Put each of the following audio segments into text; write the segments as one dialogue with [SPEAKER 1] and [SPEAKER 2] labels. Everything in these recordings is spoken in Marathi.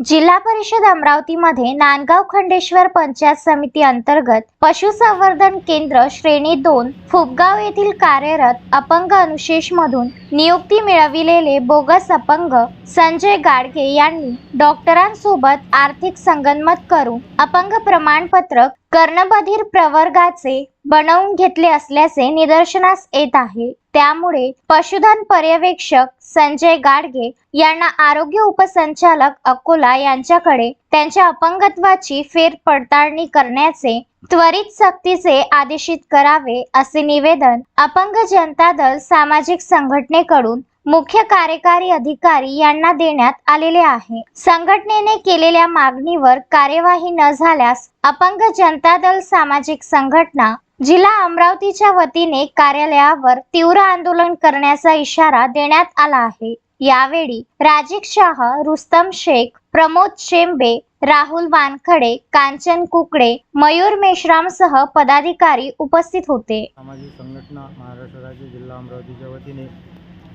[SPEAKER 1] जिल्हा परिषद अमरावतीमध्ये नांदगाव खंडेश्वर पंचायत समिती अंतर्गत पशुसंवर्धन केंद्र श्रेणी दोन फुबगाव येथील कार्यरत अपंग अनुशेष मधून नियुक्ती मिळविलेले बोगस अपंग संजय गाडगे यांनी डॉक्टरांसोबत आर्थिक संगनमत करून अपंग प्रमाणपत्र कर्णबधीर प्रवर्गाचे बनवून घेतले असल्याचे निदर्शनास येत आहे. त्यामुळे पशुधन पर्यवेक्षक संजय गाडगे यांना आरोग्य उपसंचालक अकोला यांच्याकडे त्यांच्या अपंगत्वाची फेरपडताळणी करण्याचे त्वरित सक्तीचे आदेशित करावे असे निवेदन अपंग जनता दल सामाजिक संघटनेकडून मुख्य कार्यकारी अधिकारी यांना देण्यात आलेले आहे. संघटनेने केलेल्या मागणीवर कार्यवाही न झाल्यास अपंग जनता दल सामाजिक संघटना जिल्हा अमरावतीच्या वतीने कार्यालयावर तीव्र आंदोलन करण्याचा इशारा देण्यात आला आहे. यावेळी राजीक शाह रुस्तम शेख प्रमोद शेंबे राहुल वानखडे कांचन कुकडे मयूर मेश्रामसह पदाधिकारी उपस्थित होते.
[SPEAKER 2] सामाजिक संघटना महाराष्ट्र राज्य जिल्हा अमरावतीच्या वतीने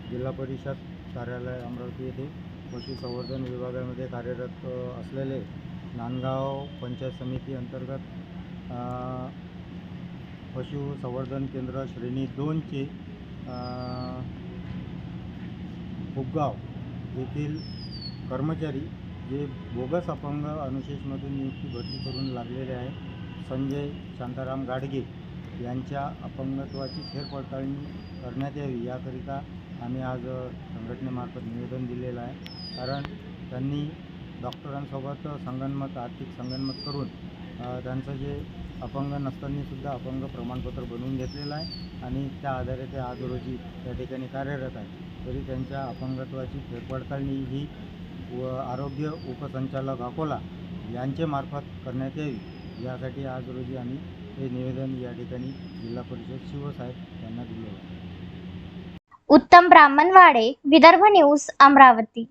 [SPEAKER 2] जिल्हा परिषद कार्यालय अमरावती येथे पशु संवर्धन विभागामध्ये कार्यरत असलेले नांदगाव पंचायत समिती अंतर्गत पशुसंवर्धन केंद्र श्रेणी दोनचे अ, उपगाव येथील कर्मचारी जे बोगस अपंग अनुशेषमधून नियुक्ती भरती करून लागलेले आहे संजय शांताराम गाडगे यांच्या अपंगत्वाची फेरपडताळणी करण्यात यावी याकरिता आम्ही आज संघटनेमार्फत निवेदन दिलेलं आहे. कारण त्यांनी डॉक्टरांसोबत संगणमत आर्थिक संगणमत करून त्यांचं जे अपंग नसतानासुद्धा अपंग प्रमाणपत्र बनवून घेतलेलं आहे आणि त्या आधारे ते आज रोजी त्या ठिकाणी कार्यरत आहे तरी त्यांच्या अपंगत्वाची फेरपडताळणी ही व आरोग्य उपसंचालक अकोला यांच्यामार्फत मार्फत करण्यात यावी. यासाठी आज रोजी आम्ही हे निवेदन या ठिकाणी जिल्हा परिषद शिवसाहेब यांना दिले आहे
[SPEAKER 1] उत्तम ब्राह्मणवाडे विदर्भ न्यूज अमरावती.